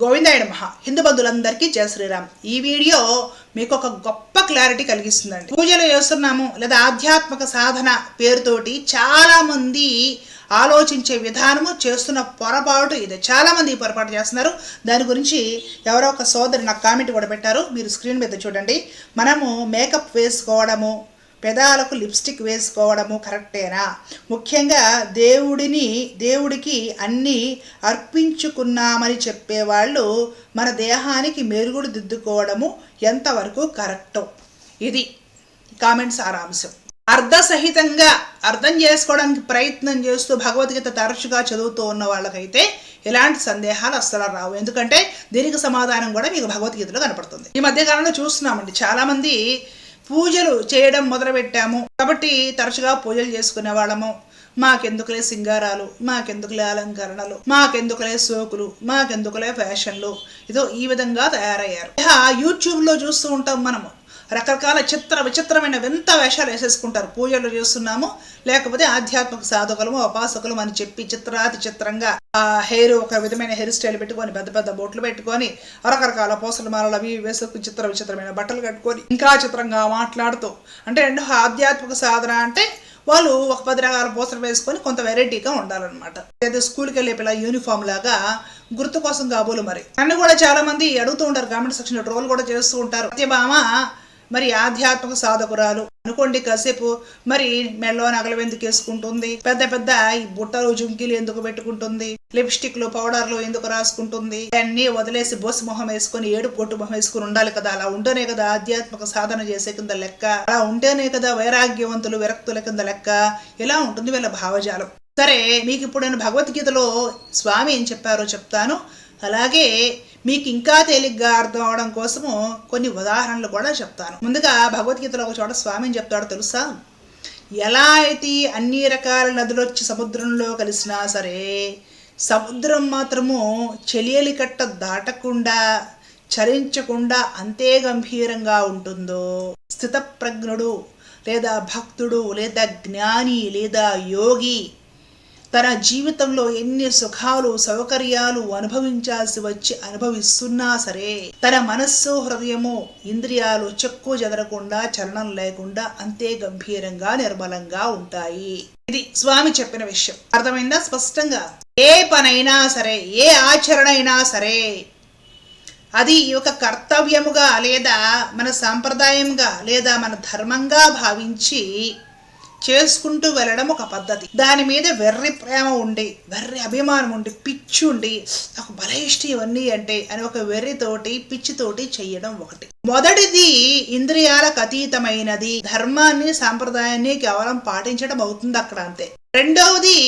గోవిందాయుడు మహా హిందూ బంధువులందరికీ జయ శ్రీరామ్. ఈ వీడియో మీకు ఒక గొప్ప క్లారిటీ కలిగిస్తుందండి. పూజలు చేస్తున్నాము లేదా ఆధ్యాత్మిక సాధన పేరుతోటి చాలా మంది ఆలోచించే విధానము చేస్తున్న పొరపాటు ఇది. చాలా మంది పొరపాటు చేస్తున్నారు. దాని గురించి ఎవరో ఒక సోదరి నాకు కామెంట్ కూడా పెట్టారు. మీరు స్క్రీన్ మీద చూడండి. మనము మేకప్ వేసుకోవడము పెదాలకు లిప్స్టిక్ వేసుకోవడము కరెక్టేనా? ముఖ్యంగా దేవుడిని దేవుడికి అన్నీ అర్పించుకున్నామని చెప్పేవాళ్ళు మన దేహానికి మెరుగుడు దిద్దుకోవడము ఎంతవరకు కరెక్టో? ఇది కామెంట్ సారాంశం. అర్ధసహితంగా అర్థం చేసుకోవడానికి ప్రయత్నం చేస్తూ భగవద్గీత తరచుగా చదువుతూ ఉన్న వాళ్ళకైతే ఎలాంటి సందేహాలు అస్సలు రావు. ఎందుకంటే దీనికి సమాధానం కూడా మీకు భగవద్గీతలో కనపడుతుంది. ఈ మధ్య కాలంలో చూస్తున్నామండి. చాలామంది పూజలు చేయడం మొదలుపెట్టాము. కాబట్టి తరచుగా పూజలు చేసుకునే వాళ్ళము. మాకెందుకులే సింగారాలు మాకెందుకులే అలంకరణలు మాకెందుకులే సోకులు మాకెందుకులే ఫ్యాషన్లు. ఇదో ఈ విధంగా తయారయ్యారు. యూట్యూబ్ యూట్యూబ్లో చూస్తూ ఉంటాం మనము. రకరకాల చిత్ర విచిత్రమైన వింత వేషాలు వేసేసుకుంటారు. పూజలు చేస్తున్నాము. లేకపోతే ఆధ్యాత్మిక సాధకులము ఉపాసకులు అని చెప్పి చిత్రాతి చిత్రంగా ఆ హెయిర్ ఒక విధమైన హెయిర్ స్టైల్ పెట్టుకొని పెద్ద పెద్ద బొట్లు పెట్టుకొని రకరకాల పూసల మాలలు అవి వేసుకుని చిత్ర విచిత్రమైన బట్టలు కట్టుకొని ఇంకా చిత్రంగా మాట్లాడుతూ అంటే రెండు ఆధ్యాత్మిక సాధన అంటే వాళ్ళు ఒక పది రకాల పూసలు వేసుకొని కొంత వెరైటీగా ఉండాలన్నమాట. లేదా స్కూల్కి వెళ్ళే పిల్ల యూనిఫామ్ లాగా గుర్తు కోసం కాబోలు మరి. నన్ను కూడా చాలా మంది అడుగుతూ ఉంటారు. కామెంట్ సెక్షన్ ట్రోల్ కూడా చేస్తూ ఉంటారు. సత్యభామ మరి ఆధ్యాత్మిక సాధకురాలు. అనుకోండి కాసేపు మరి మెడలో నగలు ఎందుకు వేసుకుంటుంది? పెద్ద పెద్ద ఈ బుట్టలు జుంకీలు ఎందుకు పెట్టుకుంటుంది? లిప్స్టిక్లు పౌడర్లు ఎందుకు రాసుకుంటుంది? అన్ని వదిలేసి బొస్ మొహం వేసుకుని ఏడు పొట్టు మొహం వేసుకుని ఉండాలి కదా. అలా ఉంటేనే కదా ఆధ్యాత్మిక సాధన చేసే కింద లెక్క. అలా ఉంటేనే కదా వైరాగ్యవంతులు విరక్తుల కింద లెక్క. ఇలా ఉంటుంది వీళ్ళ భావజాలం? సరే మీకు ఇప్పుడు నేను భగవద్గీతలో స్వామి ఏం చెప్పారో చెప్తాను. అలాగే మీకు ఇంకా తేలిగ్గా అర్థం అవడం కోసము కొన్ని ఉదాహరణలు కూడా చెప్తాను. ముందుగా భగవద్గీతలో ఒక చోట స్వామిని చెప్తాడు తెలుసా? ఎలా అయితే అన్ని రకాల నదులు వచ్చి సముద్రంలో కలిసినా సరే సముద్రం మాత్రము చెలియలి కట్ట దాటకుండా చరించకుండా అంతే గంభీరంగా ఉంటుందో స్థితప్రజ్ఞుడు లేదా భక్తుడు లేదా జ్ఞాని లేదా యోగి తన జీవితంలో ఎన్ని సుఖాలు సౌకర్యాలు అనుభవించాల్సి వచ్చి అనుభవిస్తున్నా సరే తన మనస్సు హృదయము ఇంద్రియాలు చెక్కు చెదరకుండా చలనం లేకుండా అంతే గంభీరంగా నిర్మలంగా ఉంటాయి. ఇది స్వామి చెప్పిన విషయం. అర్థమైందా? స్పష్టంగా. ఏ పనైనా సరే ఏ ఆచరణ అయినా సరే అది ఒక కర్తవ్యముగా లేదా మన సాంప్రదాయంగా లేదా మన ధర్మంగా భావించి చేసుకుంటూ వెళ్ళడం ఒక పద్ధతి. దాని మీద వెర్రి ప్రేమ ఉండి వెర్రి అభిమానం ఉండి పిచ్చి ఉండి నాకు భలే ఇష్టం ఇవన్నీ అంటే అని ఒక వెర్రితోటి పిచ్చితోటి చేయడం ఒకటి. మొదటిది ఇంద్రియాలకు అతీతమైనది ధర్మాన్ని సాంప్రదాయాన్ని కేవలం పాటించడం అవుతుంది అక్కడ అంతే. రెండవది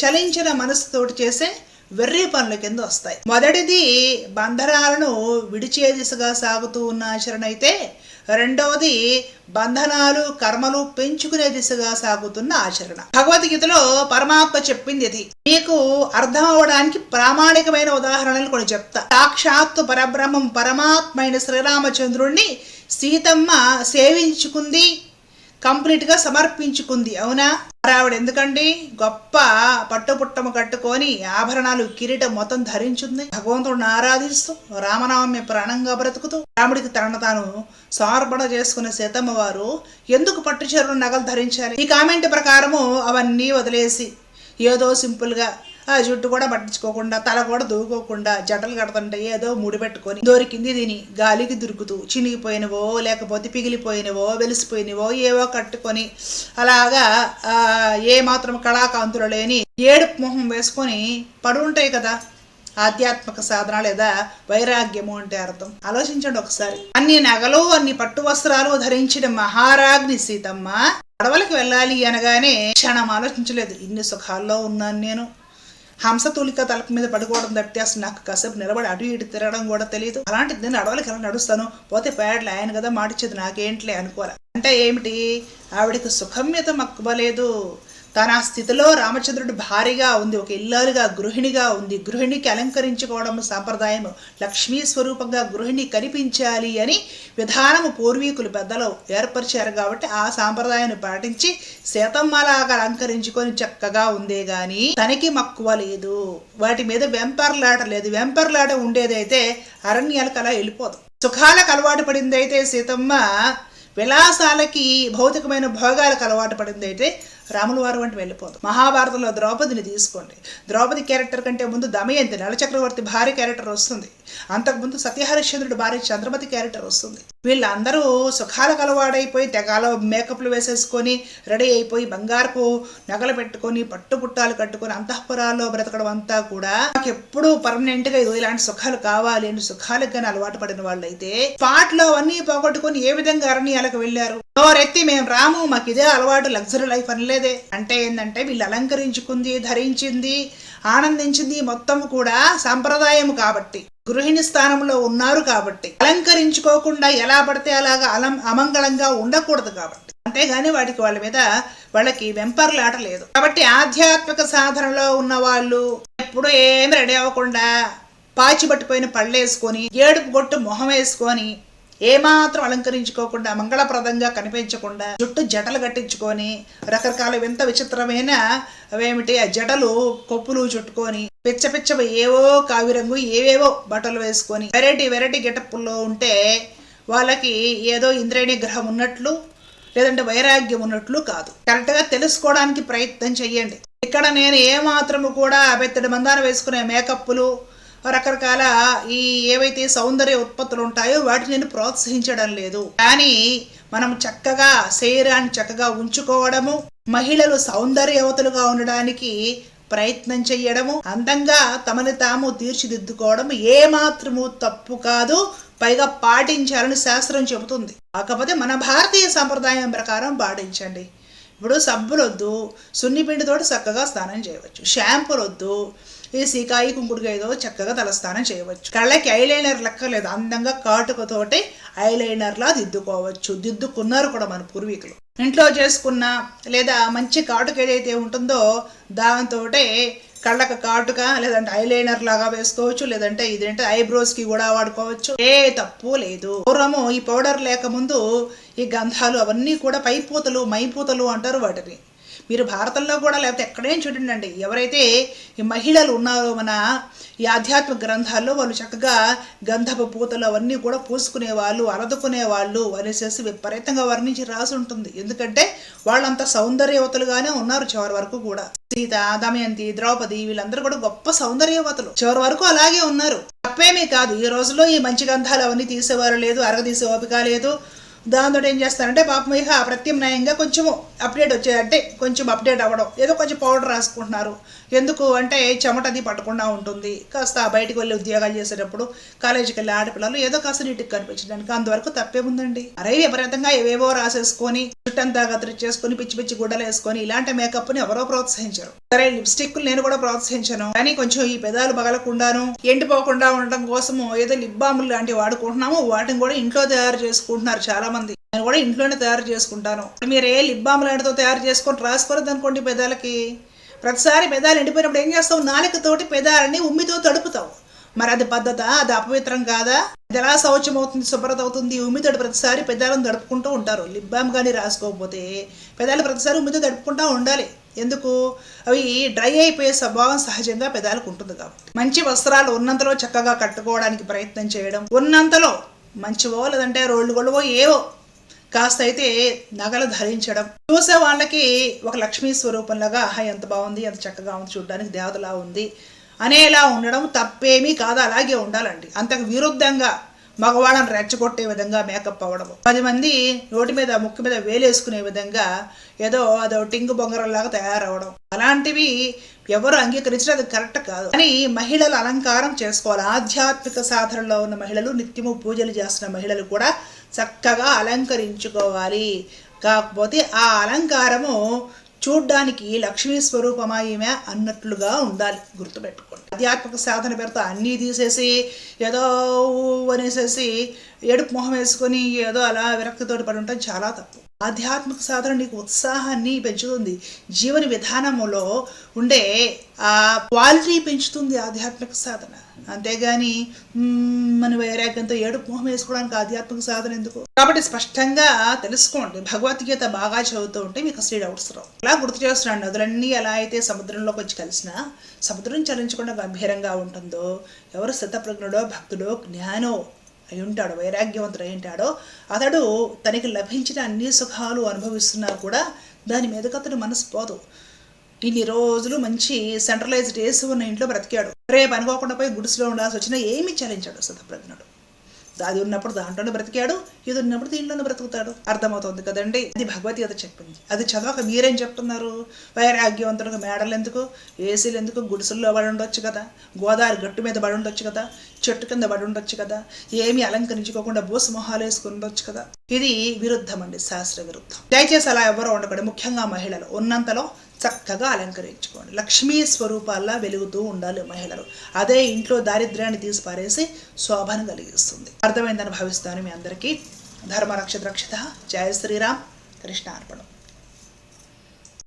చలించిన మనసుతోటి చేసే వెర్రి పనుల కింద వస్తాయి. మొదటిది బంధనాలను విడిచే దిశగా సాగుతూ ఉన్న ఆచరణ అయితే రెండవది బంధనాలు కర్మలు పెంచుకునే దిశగా సాగుతున్న ఆచరణ. భగవద్గీతలో పరమాత్మ చెప్పింది ఇది. మీకు అర్థం అవడానికి ప్రామాణికమైన ఉదాహరణలు కొన్ని చెప్తా. సాక్షాత్తు పరబ్రహ్మం పరమాత్మైన శ్రీరామచంద్రుణ్ణి సీతమ్మ సేవించుకుంది కంప్లీట్గా సమర్పించుకుంది. అవునా? మరి ఆవిడ ఎందుకండి? గొప్ప పట్టుపుట్టము కట్టుకొని ఆభరణాలు కిరీటం మొత్తం ధరించుంది. భగవంతుడిని ఆరాధిస్తూ రామనామం ప్రాణంగా బ్రతుకుతూ రాముడికి తనను తాను సమర్పణ చేసుకున్న సీతమ్మ వారు ఎందుకు పట్టు నగలు ధరించాలి? ఈ కామెంట్ ప్రకారము అవన్నీ వదిలేసి ఏదో సింపుల్గా జుట్టు కూడా పట్టించుకోకుండా తల కూడా దూకోకుండా జటలు కడుతుంటే ఏదో ముడి పెట్టుకొని దొరికింది తిని. గాలికి దొరుకుతూ చినిగిపోయినవో లేకపోతే పిగిలిపోయినవో వెలిసిపోయినవో ఏవో కట్టుకొని అలాగా ఆ, ఏ మాత్రం కళాకాంతులు లేని ఏడుపు మొహం వేసుకొని పడుంటాయి కదా. ఆధ్యాత్మిక సాధన లేదా వైరాగ్యము అంటే అర్థం. ఆలోచించండి ఒకసారి. అన్ని నగలు అన్ని పట్టు వస్త్రాలు ధరించిన మహారాజ్ని సీతమ్మ అడవులకు వెళ్ళాలి అనగానే క్షణం ఆలోచించలేదు. ఇన్ని సుఖాల్లో ఉన్నాను నేను. హంసతూలిక తలపు మీద పడుకోవడం తప్పితే అసలు నాకు కాసేపు నిలబడి అటు ఇటు తిరగడం కూడా తెలియదు అలాంటిది నేను అడవులకి ఎలా నడుస్తాను? పోతే పేడలు ఆయన కదా మాటిచ్చేది నాకేంట్లే అనుకోవాలి. అంటే ఏమిటి? ఆవిడకి సుఖం మీద మక్కువలేదు తన స్థితిలో రామచంద్రుడు భారీగా ఉంది ఒక ఇల్లాలుగా గృహిణిగా ఉంది. గృహిణికి అలంకరించుకోవడం సాంప్రదాయం లక్ష్మీ స్వరూపంగా గృహిణి కనిపించాలి అని విధానము పూర్వీకులు పెద్దలు ఏర్పరిచారు కాబట్టి ఆ సాంప్రదాయాన్ని పాటించి సీతమ్మలాగా అలంకరించుకొని చక్కగా ఉందే గాని తనకి మక్కువ లేదు. వాటి మీద వెంపర్లాట లేదు. వెంపర్లాట ఉండేదైతే అరణ్యాలకు అలా వెళ్ళిపోదు. సుఖాలకు అలవాటు పడింది అయితే సీతమ్మ విలాసాలకి భౌతికమైన భోగాలకు అలవాటు పడింది అయితే రాముల వారు వంటి వెళ్ళిపోదు. మహాభారతంలో ద్రౌపదిని తీసుకోండి. ద్రౌపది క్యారెక్టర్ కంటే ముందు దమయంతి నలచక్రవర్తి భార్య క్యారెక్టర్ వస్తుంది. అంతకుముందు సత్యహరిశ్చంద్రుడి భార్య చంద్రమతి క్యారెక్టర్ వస్తుంది. వీళ్ళందరూ సుఖాలకు అలవాడైపోయి తెగాలో మేకప్లు వేసేసుకొని రెడీ అయిపోయి బంగారపు నగలు పెట్టుకొని పట్టుపుట్టాలు కట్టుకొని అంతఃపురాల్లో బ్రతకడం అంతా కూడా నాకు ఎప్పుడు పర్మనెంట్గా ఇదో ఇలాంటి సుఖాలు కావాలి అని సుఖాలకు కానీ అలవాటు పడిన వాళ్ళైతే పాటలో అవన్నీ పోగొట్టుకొని ఏ విధంగా అరణ్యాలకు వెళ్ళారు? నోరెత్తి మేము రాము మాకు ఇదే అలవాటు లగ్జరీ లైఫ్ అనలేదే. అంటే ఏంటంటే వీళ్ళు అలంకరించుకుంది ధరించింది ఆనందించింది మొత్తం కూడా సాంప్రదాయం కాబట్టి. గృహిణి స్థానంలో ఉన్నారు కాబట్టి. అలంకరించుకోకుండా ఎలా పడితే అలాగా అలం అమంగళంగా ఉండకూడదు కాబట్టి. అంతేగాని వాటికి వాళ్ళ మీద వాళ్ళకి వెంపర్లాట లేదు. కాబట్టి ఆధ్యాత్మిక సాధనలో ఉన్న వాళ్ళు ఎప్పుడు ఏమి రెడీ అవ్వకుండా పాచి పట్టిపోయిన పళ్ళేసుకొని ఏడుపు గొట్టు మొహం వేసుకొని ఏమాత్రం అలంకరించుకోకుండా మంగళప్రదంగా కనిపించకుండా జుట్టు జటలు కట్టించుకొని రకరకాల వింత విచిత్రమైన అవేమిటి ఆ జటలు కొప్పులు చుట్టుకొని పిచ్చ పిచ్చ ఏవో కావిరంగు ఏవేవో బట్టలు వేసుకొని వెరైటీ వెరైటీ గెటప్పుల్లో ఉంటే వాళ్ళకి ఏదో ఇంద్రేణి గ్రహం ఉన్నట్లు లేదంటే వైరాగ్యం ఉన్నట్లు కాదు. కరెక్ట్గా తెలుసుకోవడానికి ప్రయత్నం చెయ్యండి. ఇక్కడ నేను ఏమాత్రము కూడా బెత్తడి మందాన వేసుకునే మేకప్లు రకరకాల ఈ ఏవైతే సౌందర్య ఉత్పత్తులు ఉంటాయో వాటిని నేను ప్రోత్సహించడం లేదు. కానీ మనం చక్కగా శరీరాన్ని చక్కగా ఉంచుకోవడము మహిళలు సౌందర్యవతులుగా ఉండడానికి ప్రయత్నం చెయ్యడము అందంగా తమని తాము తీర్చిదిద్దుకోవడం ఏ మాత్రము తప్పు కాదు. పైగా పాటించాలని శాస్త్రం చెబుతుంది. కాకపోతే మన భారతీయ సంప్రదాయం ప్రకారం పాటించండి. ఇప్పుడు సబ్బులు వద్దు సున్నిపిండితో చక్కగా స్నానం చేయవచ్చు. షాంపూలు వద్దు ఈ సీకాయి కుంకుడుకాయతో చక్కగా తలస్నానం చేయవచ్చు. కళ్ళకి ఐలైనర్ లెక్కలేదు అందంగా కాటుకతోటి ఐలైనర్లా దిద్దుకోవచ్చు. దిద్దుకున్నారు కూడా మన పూర్వీకులు. ఇంట్లో చేసుకున్న లేదా మంచి కాటుక ఏదైతే ఉంటుందో దాంతో కళ్ళకు కాటుక లేదంటే ఐలైనర్ లాగా వేసుకోవచ్చు లేదంటే ఇదేంటే ఐబ్రోస్కి కూడా వాడుకోవచ్చు. ఏ తప్పు లేదు. పూర్వము ఈ పౌడర్ లేకముందు ఈ గంధాలు అవన్నీ కూడా పైపూతలు మైపూతలు అంటారు వాటిని. మీరు భారతంలో కూడా లేకపోతే ఎక్కడైనా చూడండి ఎవరైతే ఈ మహిళలు ఉన్నారో మన ఈ ఆధ్యాత్మిక గ్రంథాల్లో వాళ్ళు చక్కగా గంధపు పూతలు అవన్నీ కూడా పూసుకునే వాళ్ళు అరదుకునే వాళ్ళు అనేసేసి విపరీతంగా వర్ణించి రాసి ఉంటుంది. ఎందుకంటే వాళ్ళంత సౌందర్యవతులుగానే ఉన్నారు చివరి వరకు కూడా. సీత దమయంతి ద్రౌపది వీళ్ళందరూ కూడా గొప్ప సౌందర్యవతలు. చివరి వరకు అలాగే ఉన్నారు. తప్పేమీ కాదు. ఈ రోజుల్లో ఈ మంచి గంధాలు అవన్నీ తీసేవారు లేదు అరగదీసే ఓపిక లేదు. దాంతో ఏం చేస్తారంటే పాపం ఇహ ప్రత్యామ్నాయంగా కొంచెం అప్డేట్ వచ్చే అంటే కొంచెం అప్డేట్ అవ్వడం. ఏదో కొంచెం పౌడర్ రాసుకుంటున్నారు. ఎందుకు అంటే చెమటది పట్టకుండా ఉంటుంది. కాస్త బయటికి వెళ్ళి ఉద్యోగాలు చేసేటప్పుడు కాలేజీకి వెళ్ళి ఆడపిల్లలు ఏదో కాస్త నీటికి కనిపించడానికి అంతవరకు తప్పేముందండి అరే విపరీతంగా ఏవేవో రాసేసుకొని చుట్టంతా గతిరి చేసుకొని పిచ్చి పిచ్చి గుడ్డలు వేసుకొని ఇలాంటి మేకప్ని ఎవరో ప్రోత్సహించరు. సరే లిప్స్టిక్ నేను కూడా ప్రోత్సహించను. కానీ కొంచెం ఈ పెదాలు పగలకుండాను ఎండిపోకుండా ఉండడం కోసము ఏదో లిప్ బాములు లాంటివి వాడుకుంటున్నాము. వాటిని కూడా ఇంట్లో తయారు చేసుకుంటున్నారు చాలా మంది నేను కూడా ఇంట్లోనే తయారు చేసుకుంటాను. మీరు ఏ లిప్ బామ్ లాంటితో తయారు చేసుకొని రాసుకోరదు అనుకోండి పెదాలకి. ప్రతిసారి పెదాలు ఎండిపోయినప్పుడు ఏం చేస్తావు? నాలుకతోటి పెదాలని ఉమ్మితో తడుపుతావు. మరి అది పద్ధత? అది అపవిత్రం కాదా? అది ఎలా శౌచం అవుతుంది శుభ్రత అవుతుంది ఉమ్మితోడు ప్రతిసారి పెదాలను దడుపుకుంటూ ఉంటారు. లిబ్బామ్ కానీ రాసుకోకపోతే పెదాలు ప్రతిసారి ఉమ్మితో దడుపుకుంటూ ఉండాలి. ఎందుకు? అవి డ్రై అయిపోయే స్వభావం సహజంగా పెదాలకు ఉంటుంది కాబట్టి. మంచి వస్త్రాలు ఉన్నంతలో చక్కగా కట్టుకోవడానికి ప్రయత్నం చేయడం. ఉన్నంతలో మంచివో లేదంటే రోళ్ళు గొడవో ఏవో కాస్త అయితే నగలు ధరించడం. చూసే వాళ్ళకి ఒక లక్ష్మీ స్వరూపంలాగా ఎంత బాగుంది ఎంత చక్కగా ఉంది చూడడానికి దేవతలా ఉంది. అనేలా ఉండడం తప్పేమీ కాదు అలాగే ఉండాలండి. అంతకు విరుద్ధంగా మగవాళ్ళని రెచ్చగొట్టే విధంగా మేకప్ అవ్వడం. పది మంది నోటి మీద ముక్కు మీద వేలేసుకునే విధంగా ఏదో అదో టింగు బొంగరంలాగా తయారవడం. అలాంటివి ఎవరు అంగీకరించడం అది కరెక్ట్ కాదు. కానీ మహిళలు అలంకారం చేసుకోవాలి. ఆధ్యాత్మిక సాధనలో ఉన్న మహిళలు నిత్యము పూజలు చేస్తున్న మహిళలు కూడా చక్కగా అలంకరించుకోవాలి. కాకపోతే ఆ అలంకారము చూడ్డానికి లక్ష్మీ స్వరూపమా ఈమె అన్నట్లుగా ఉండాలి. గుర్తుపెట్టుకోండి. ఆధ్యాత్మిక సాధన పేరుతో అన్నీ తీసేసి ఏదో అనేసేసి ఏడుపు మొహం వేసుకొని ఏదో అలా విరక్తితోటి పడి ఉండటం చాలా తప్పు. ఆధ్యాత్మిక సాధన నీకు ఉత్సాహాన్ని పెంచుతుంది. జీవన విధానములో ఉండే ఆ క్వాలిటీ పెంచుతుంది ఆధ్యాత్మిక సాధన. అంతేగాని మన వైరాగ్యంతో ఏడుపు మొహం వేసుకోవడానికి ఆధ్యాత్మిక సాధన ఎందుకు? కాబట్టి స్పష్టంగా తెలుసుకోండి. భగవద్గీత బాగా చదువుతూ ఉంటే మీకు అసలు డౌట్స్ రావు. అలా గుర్తు చేస్తున్నాను. నదులన్నీ ఎలా అయితే సముద్రంలోకి వచ్చి కలిసినా సముద్రం చలించకుండా గంభీరంగా ఉంటుందో ఎవరు స్థితప్రజ్ఞుడో భక్తుడో జ్ఞానో అయి ఉంటాడో వైరాగ్యవంతుడు అయి ఉంటాడో అతడు తనకి లభించిన అన్ని సుఖాలు అనుభవిస్తున్నా కూడా దాని మీదకు అతడు మనసు పోదు. ఇన్ని రోజులు మంచి సెంట్రలైజ్డ్ ఏసు ఉన్న ఇంట్లో బ్రతికాడు. రేపు అనుకోకుండా పోయి గుడిసెలో ఉండాల్సి వచ్చినా ఏమీ చలించాడు సతప్రజ్ఞుడు అది ఉన్నప్పుడు దాంట్లోనే బ్రతికాడు ఇది ఉన్నప్పుడు దీంట్లోనే బ్రతుకుతాడు. అర్థమవుతుంది కదండి? అది భగవద్గీత చెప్పింది. అది చదవక మీరేం చెప్తున్నారు? వైరాగ్యవంతులకు మేడలు ఎందుకు? ఏసీలు ఎందుకు? గుడిసెల్లో పడి ఉండొచ్చు కదా? గోదావరి గట్టు మీద పడి ఉండొచ్చు కదా? చెట్టు కింద పడి ఉండొచ్చు కదా? ఏమీ అలంకరించుకోకుండా బోసు మొహాలు వేసుకుని ఉండొచ్చు కదా? ఇది విరుద్ధం అండి శాస్త్ర విరుద్ధం దయచేసి అలా ఎవరో ఉండకూడదు ముఖ్యంగా మహిళలు. ఉన్నంతలో చక్కగా అలంకరించుకోండి. లక్ష్మీ స్వరూపాల్లా వెలుగుతూ ఉండాలి మహిళలు. అదే ఇంట్లో దారిద్ర్యాన్ని తీసి పారేసి శోభను కలిగిస్తుంది. అర్థమైందని భావిస్తాను మీ అందరికీ. ధర్మ రక్షిత రక్షిత జయ శ్రీరామ్. కృష్ణ అర్పణం